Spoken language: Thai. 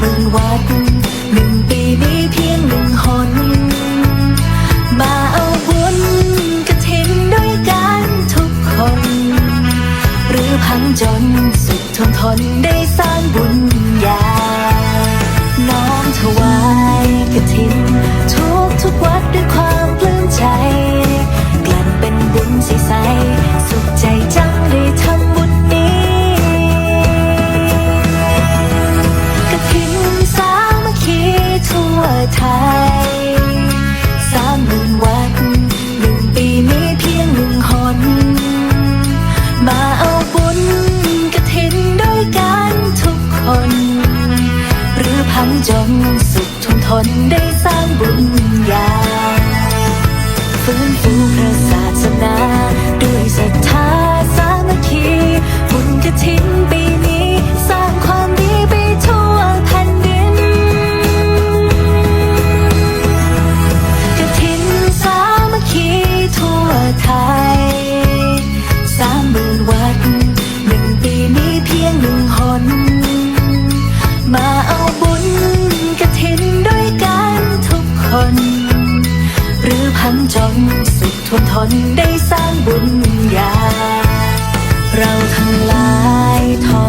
มื่นวัตหนึ่งปีนี้เพียงหนึ่งหน มาเอาบุญกระถินด้วยกันทุกคน หรือพังจนสุดทนทนได้สร้างบุญญา น้อมถวายกระถินทุกทุกวัดด้วยความ คนได้สร้างบุญญาฟื้นฟูพระศาสนา วนทนได้สร้างบุญญา เราทั้งหลายทอ